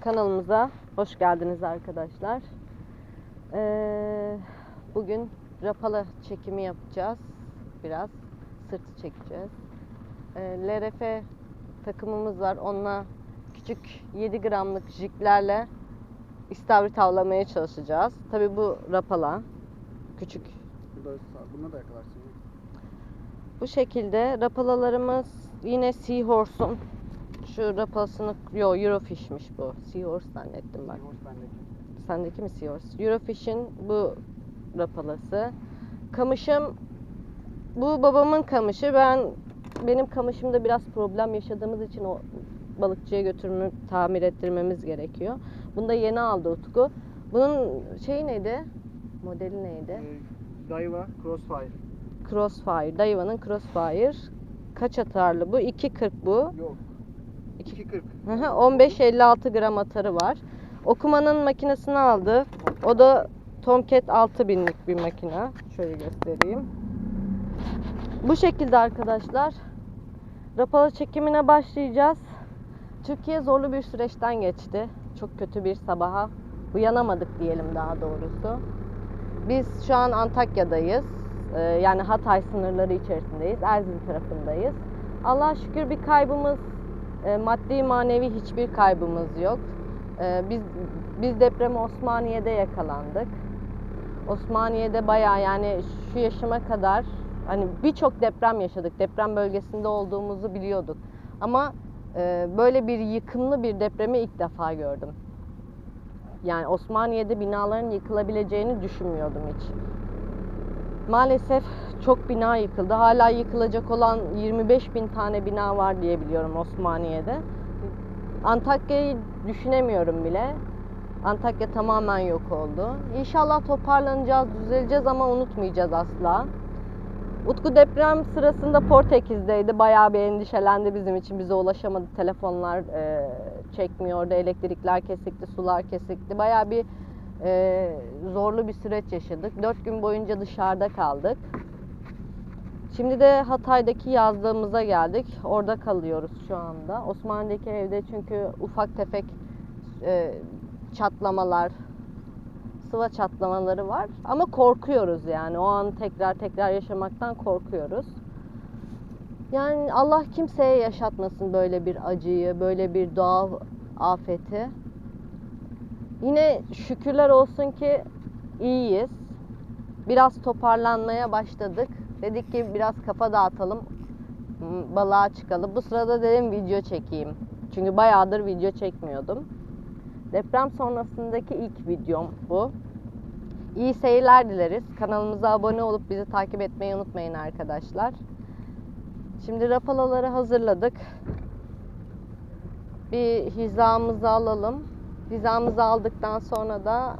Kanalımıza hoş geldiniz arkadaşlar. Ee, bugün rapala çekimi yapacağız. Biraz sırtı çekeceğiz. Ee, LRF takımımız var. Onunla küçük 7 gramlık jiklerle istavrit avlamaya çalışacağız. Tabii bu rapala. Küçük bununla da yakalarsın. ya. Bu şekilde rapalalarımız yine Seahorse'un şu rapalasını yo Eurofish'miş bu. Seahorse zannettim ben. Seahorse bendeki. Sendeki mi Seahorse? Eurofish'in bu rapalası. Kamışım bu babamın kamışı. Ben benim kamışımda biraz problem yaşadığımız için o balıkçıya götürme, tamir ettirmemiz gerekiyor. Bunu da yeni aldı Utku. Bunun şeyi neydi? Modeli neydi? Ee, Daiwa Crossfire. Crossfire. Daiwa'nın Crossfire. Kaç atarlı bu? 2.40 bu. Yok. 2.40. Hı hı, 15-56 gram atarı var. Okumanın makinesini aldı. O da Tomcat 6000'lik bir makine. Şöyle göstereyim. Bu şekilde arkadaşlar. Rapala çekimine başlayacağız. Türkiye zorlu bir süreçten geçti. Çok kötü bir sabaha uyanamadık diyelim daha doğrusu. Biz şu an Antakya'dayız. Ee, yani Hatay sınırları içerisindeyiz. Erzin tarafındayız. Allah'a şükür bir kaybımız, e, maddi manevi hiçbir kaybımız yok. E, biz biz depreme Osmaniye'de yakalandık. Osmaniye'de bayağı yani şu yaşıma kadar hani birçok deprem yaşadık. Deprem bölgesinde olduğumuzu biliyorduk. Ama e, böyle bir yıkımlı bir depremi ilk defa gördüm. Yani Osmaniye'de binaların yıkılabileceğini düşünmüyordum hiç. Maalesef çok bina yıkıldı. Hala yıkılacak olan 25 bin tane bina var diye biliyorum Osmaniye'de. Antakya'yı düşünemiyorum bile. Antakya tamamen yok oldu. İnşallah toparlanacağız, düzeleceğiz ama unutmayacağız asla. Utku deprem sırasında Portekiz'deydi. Bayağı bir endişelendi bizim için. Bize ulaşamadı. Telefonlar e, çekmiyordu. Elektrikler kesikti, sular kesikti. Bayağı bir e, zorlu bir süreç yaşadık. Dört gün boyunca dışarıda kaldık. Şimdi de Hatay'daki yazlığımıza geldik. Orada kalıyoruz şu anda. Osmaniye'deki evde çünkü ufak tefek e, çatlamalar, sıva çatlamaları var. Ama korkuyoruz yani. O an tekrar tekrar yaşamaktan korkuyoruz. Yani Allah kimseye yaşatmasın böyle bir acıyı, böyle bir doğal afeti. Yine şükürler olsun ki iyiyiz. Biraz toparlanmaya başladık. Dedik ki biraz kafa dağıtalım. Balığa çıkalım. Bu sırada dedim video çekeyim. Çünkü bayağıdır video çekmiyordum. Deprem sonrasındaki ilk videom bu. İyi seyirler dileriz. Kanalımıza abone olup bizi takip etmeyi unutmayın arkadaşlar. Şimdi rapalaları hazırladık. Bir hizamızı alalım. Hizamızı aldıktan sonra da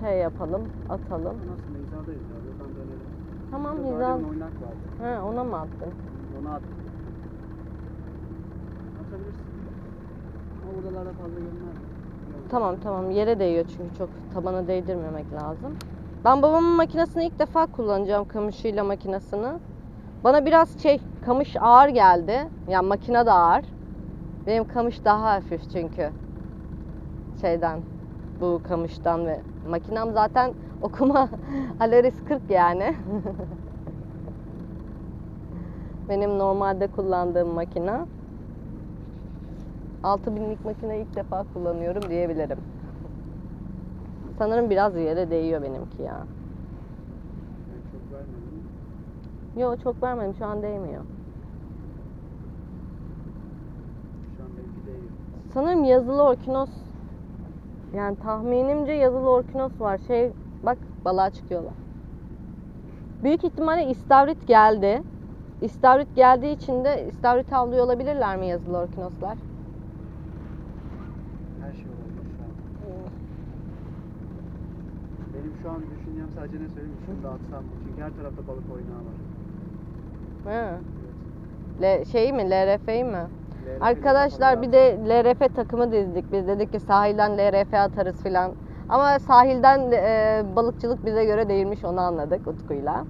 şey yapalım, atalım. Aslında hizadayız ya. Buradan dönelim. Tamam Burada hiza. oynak vardı. He, ona mı attın? Onu at. Atabilirsin. Ama buralarda fazla görünmez. Tamam tamam yere değiyor çünkü çok tabana değdirmemek lazım. Ben babamın makinesini ilk defa kullanacağım kamışıyla makinesini. Bana biraz şey kamış ağır geldi. Yani makine de ağır. Benim kamış daha hafif çünkü. Şeyden bu kamıştan ve makinem zaten okuma Alaris 40 yani. Benim normalde kullandığım makine. 6000'lik makine ilk defa kullanıyorum diyebilirim. Sanırım biraz yere değiyor benimki ya. Ben çok vermedim. Yo çok vermedim şu an değmiyor. Şu an benimki değiyor. Sanırım yazılı orkinos yani tahminimce yazılı orkinos var. Şey bak balığa çıkıyorlar. Büyük ihtimalle istavrit geldi. İstavrit geldiği için de istavrit avlıyor olabilirler mi yazılı orkinoslar? Her şey olabilir şu an. Benim şu an düşüncem sadece ne söyleyeyim? Şunu dağıtsam mı? Çünkü her tarafta balık oynağı var. He. Le, şey mi LRF'yi mi? LRF Arkadaşlar bir de LRF takımı dizdik. Biz dedik ki sahilden LRF atarız filan. Ama sahilden e, balıkçılık bize göre değilmiş onu anladık Utku'yla.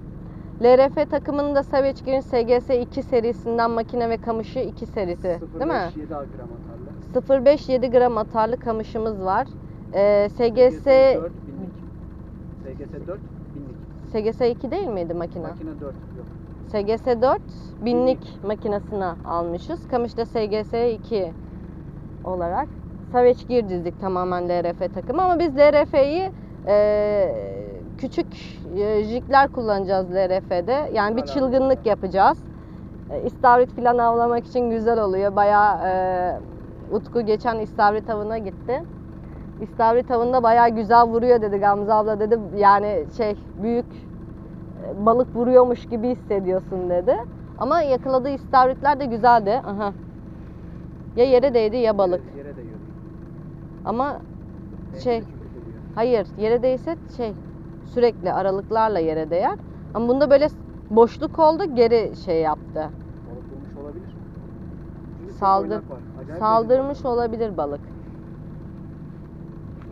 LRF takımının da Savage SGS 2 serisinden makine ve kamışı 2 serisi değil mi? 0.5-7 gram atarlı. 0,5-7 gram atarlı kamışımız var. Ee, SGS 4 binlik. SGS 4 binlik. SGS 2 değil miydi makine? Makine 4 yok. SGS 4 binlik makinesini almışız. Kamış'ta SGS 2 olarak. Savage Gear dizdik tamamen LRF takımı ama biz LRF'yi küçük e, jigler kullanacağız LRF'de. Yani bir çılgınlık yapacağız. E, İstavrit falan avlamak için güzel oluyor. Bayağı e, Utku geçen istavrit avına gitti. İstavrit avında bayağı güzel vuruyor dedi Gamze abla dedi. Yani şey büyük e, balık vuruyormuş gibi hissediyorsun dedi. Ama yakaladığı istavritler de güzeldi. Aha. Ya yere değdi ya balık. Yere, değiyor. Ama şey hayır yere değse şey sürekli aralıklarla yere değer. Ama bunda böyle boşluk oldu geri şey yaptı. Balık vurmuş olabilir. Saldır- Saldırmış olabilir balık.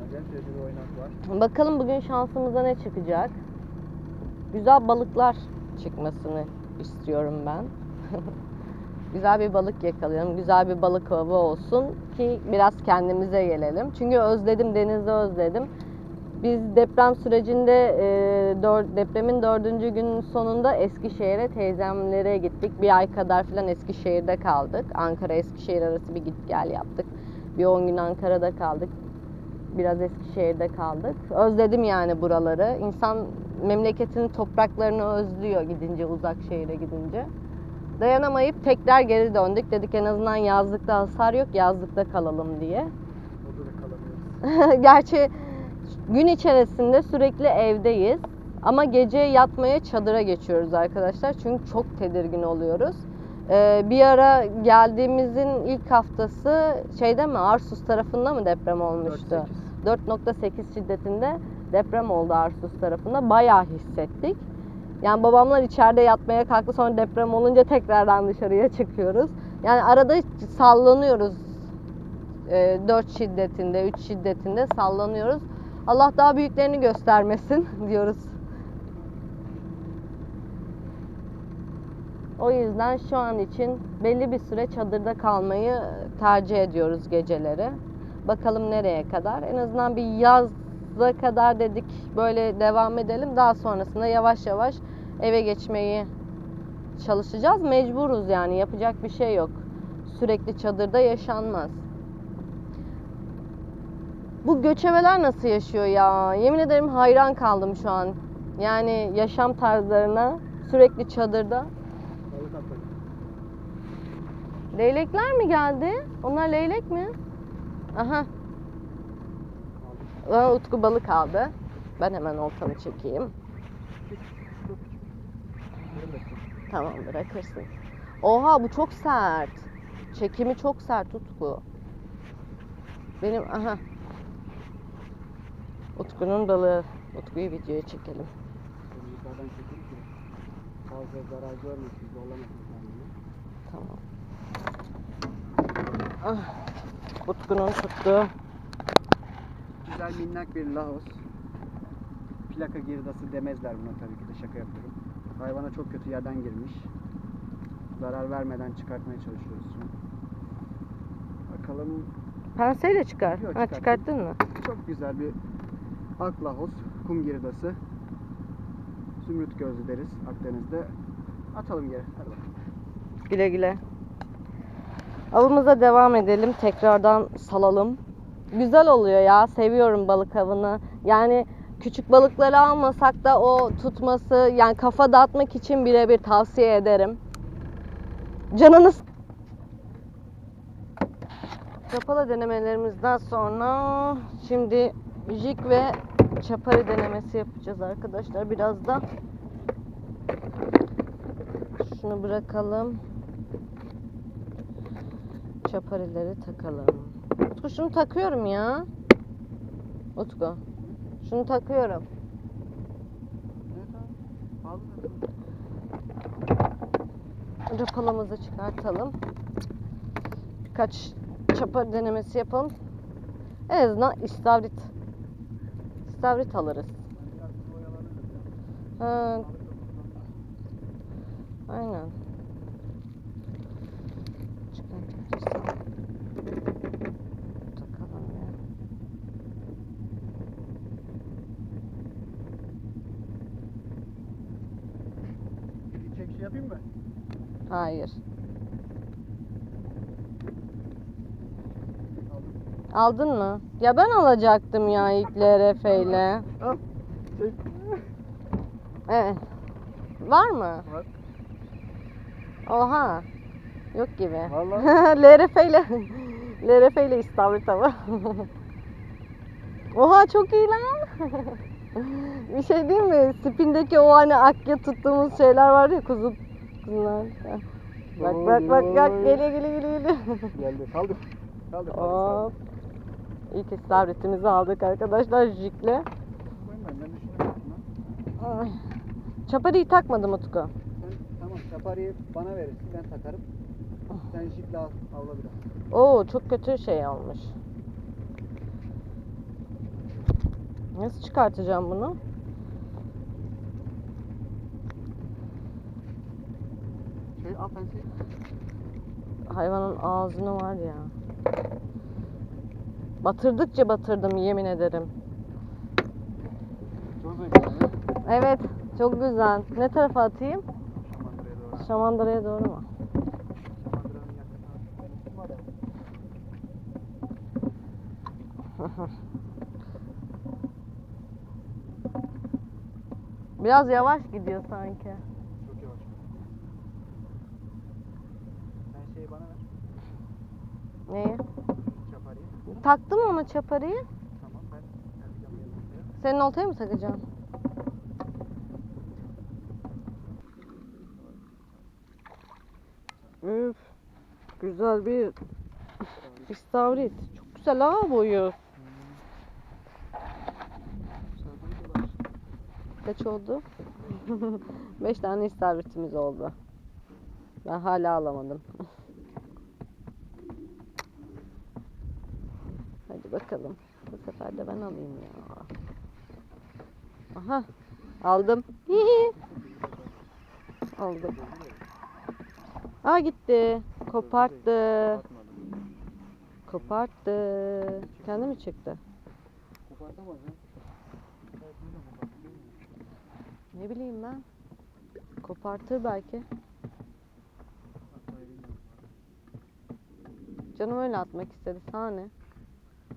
Acayip derecede oynak var. Bakalım bugün şansımıza ne çıkacak. Güzel balıklar çıkmasını istiyorum ben. güzel bir balık yakalayalım. Güzel bir balık avı olsun ki biraz kendimize gelelim. Çünkü özledim, denizi özledim. Biz deprem sürecinde e, dör- depremin dördüncü günün sonunda Eskişehir'e teyzemlere gittik. Bir ay kadar falan Eskişehir'de kaldık. Ankara Eskişehir arası bir git gel yaptık. Bir 10 gün Ankara'da kaldık biraz Eskişehir'de kaldık. Özledim yani buraları. İnsan memleketinin topraklarını özlüyor gidince uzak şehire gidince. Dayanamayıp tekrar geri döndük. Dedik en azından yazlıkta hasar yok, yazlıkta kalalım diye. Orada da kalamıyoruz. Gerçi gün içerisinde sürekli evdeyiz. Ama gece yatmaya çadıra geçiyoruz arkadaşlar. Çünkü çok tedirgin oluyoruz. Ee, bir ara geldiğimizin ilk haftası şeyde mi Arsus tarafında mı deprem olmuştu? 4-8. 4.8 şiddetinde deprem oldu Arsus tarafında. Bayağı hissettik. Yani babamlar içeride yatmaya kalktı sonra deprem olunca tekrardan dışarıya çıkıyoruz. Yani arada sallanıyoruz. 4 şiddetinde, 3 şiddetinde sallanıyoruz. Allah daha büyüklerini göstermesin diyoruz. O yüzden şu an için belli bir süre çadırda kalmayı tercih ediyoruz geceleri. Bakalım nereye kadar. En azından bir yaza kadar dedik böyle devam edelim. Daha sonrasında yavaş yavaş eve geçmeyi çalışacağız. Mecburuz yani yapacak bir şey yok. Sürekli çadırda yaşanmaz. Bu göçebeler nasıl yaşıyor ya? Yemin ederim hayran kaldım şu an. Yani yaşam tarzlarına sürekli çadırda. Leylekler mi geldi? Onlar leylek mi? Aha. Aa, Utku balık aldı. Ben hemen oltamı çekeyim. Tamam bırakırsın. Oha bu çok sert. Çekimi çok sert Utku. Benim aha. Utku'nun balığı. Utku'yu videoya çekelim. Fazla zarar görmesin, zorlamasın kendini. Tamam. Ah. Utku'nun tuttuğu. Güzel minnak bir lahos. Plaka girdası demezler buna tabii ki de şaka yapıyorum. Hayvana çok kötü yerden girmiş. Zarar vermeden çıkartmaya çalışıyoruz an. Bakalım Penseyle çıkar. Yok, ha, çıkarttım. çıkarttın mı? çok güzel bir ak lahos, kum girdası. Zümrüt gözlü deriz Akdeniz'de. Atalım geri. Hadi bakalım. Güle güle. Avımıza devam edelim. Tekrardan salalım. Güzel oluyor ya. Seviyorum balık avını. Yani küçük balıkları almasak da o tutması yani kafa dağıtmak için birebir tavsiye ederim. Canınız Çapala denemelerimizden sonra şimdi jig ve çapari denemesi yapacağız arkadaşlar. Biraz da şunu bırakalım. Çaparileri takalım. Utku şunu takıyorum ya. Utku. Şunu takıyorum. Rapalamızı çıkartalım. Birkaç çapar denemesi yapalım. En azından istavrit. İstavrit alırız. Ha, aynen. Çıkartırız. şey yapayım mı? Hayır. Aldın mı? Ya ben alacaktım ya ilk LRF ile. Al. Çek. Evet. Var mı? Var. Oha. Yok gibi. Vallahi. LRF ile LRF ile istavrit ama. Oha çok iyi lan. Bir şey değil mi? Spindeki o hani akya tuttuğumuz şeyler var ya kuzu kuzular. Bak bak bak bak geliyor geliyor geliyor. Geldi. Kaldır. Kaldır. Hop. İlk istavritimizi aldık arkadaşlar jikle. Ay. Çapariyi takmadım Utku. Sen tamam şapariyi bana verirsin. Ben takarım. Sen jiple al. Avla biraz. Oo çok kötü şey olmuş. Nasıl çıkartacağım bunu? Şey. Hayvanın ağzını var ya. Batırdıkça batırdım yemin ederim. Çok zevkli. Evet çok güzel. Ne tarafa atayım? Şamandıraya doğru. Şamandıra'ya doğru mu? Şamandıranın. Benim var ya. Biraz yavaş gidiyor sanki. Çok yavaş. Sen şeyi bana ver. Neyi? Şapariyi. Taktım ona çaparıyı. Tamam ben yanımda. Senin oltaya mı takacağım? Üf. Güzel bir istavrit. Çok güzel ha boyu. Kaç oldu? 5 tane istavritimiz oldu. Ben hala alamadım. Hadi bakalım. Bu sefer de ben alayım ya. Aha. Aldım. Aldım. Aa gitti. Koparttı. Koparttı. Kendi mi çıktı? Kopartamaz ya. Evet, bunu da koparttı, değil mi? Ne bileyim ben. Kopartır belki. Canım öyle atmak istedi. Sana?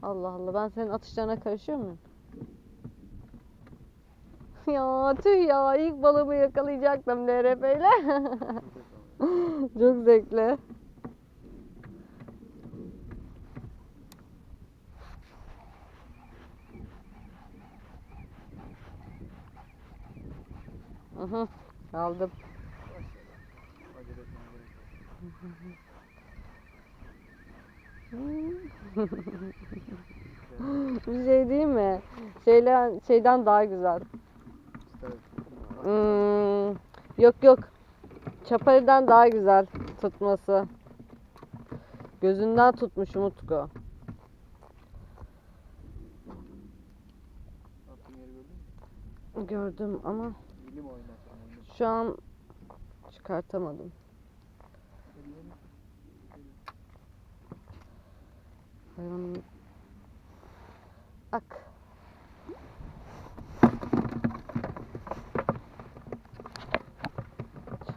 Allah Allah. Ben senin atışlarına karışıyor muyum? ya tüh ya. ilk balığımı yakalayacaktım LRP ile. Çok zevkli. Aha, aldım. Bir şey değil mi? Şeyden, şeyden daha güzel. Hmm, yok yok. Çaparıdan daha güzel tutması. Gözünden tutmuş Utku. Gördüm ama. Şu an çıkartamadım. Hayvanın... Ak.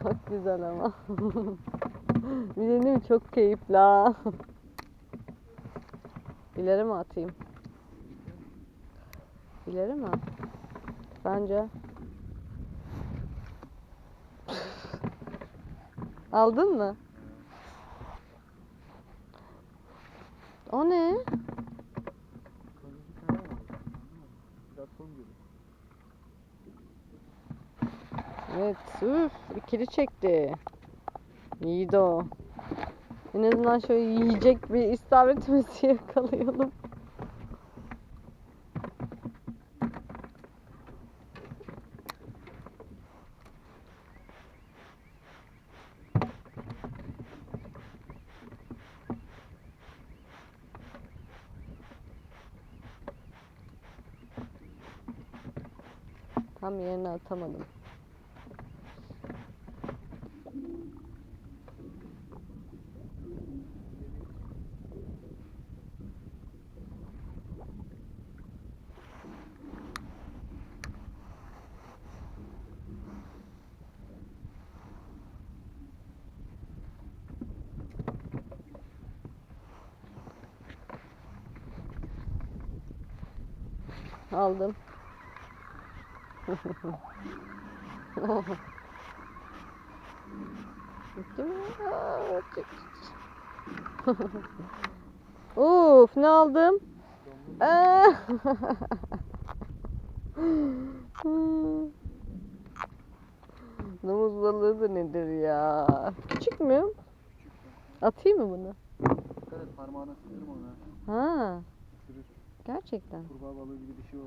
Çok güzel ama. Mi? Çok keyifli ha. İleri mi atayım? İleri mi? Bence. Aldın mı? O ne? Evet, üf, ikili çekti. İyiydi o. En azından şöyle yiyecek bir istavritimizi yakalayalım. Tam yerine atamadım. aldım. Uf ne aldım? Aa! Domuz balığı da nedir ya? Küçük mü? Atayım mı bunu? Dikkat et parmağına ısırma onu. Ha, Isırır. gerçekten. Kurbağa balığı gibi bir şey o.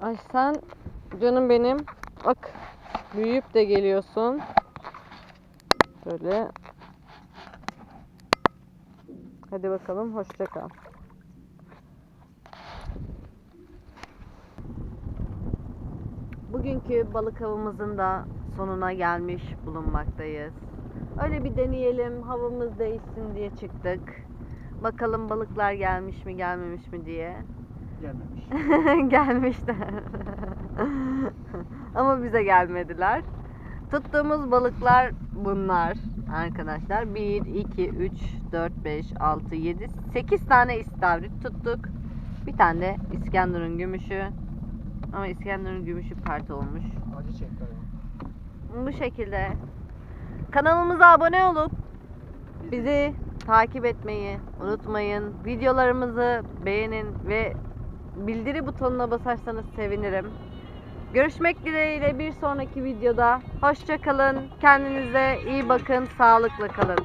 Ay sen canım benim. Bak büyüyüp de geliyorsun. Böyle. Hadi bakalım hoşça kal. Bugünkü balık avımızın da sonuna gelmiş bulunmaktayız. Öyle bir deneyelim, havamız değişsin diye çıktık. Bakalım balıklar gelmiş mi gelmemiş mi diye. Gelmemiş. Gelmişler. Ama bize gelmediler. Tuttuğumuz balıklar bunlar arkadaşlar. 1, 2, 3, 4, 5, 6, 7, 8 tane istavrit tuttuk. Bir tane de İskenderun gümüşü. Ama İskenderun gümüşü pert olmuş. Acı çek galiba. Bu şekilde. Kanalımıza abone olup bizi takip etmeyi unutmayın. Videolarımızı beğenin ve bildiri butonuna basarsanız sevinirim. Görüşmek dileğiyle bir sonraki videoda. Hoşça kalın. Kendinize iyi bakın. Sağlıkla kalın.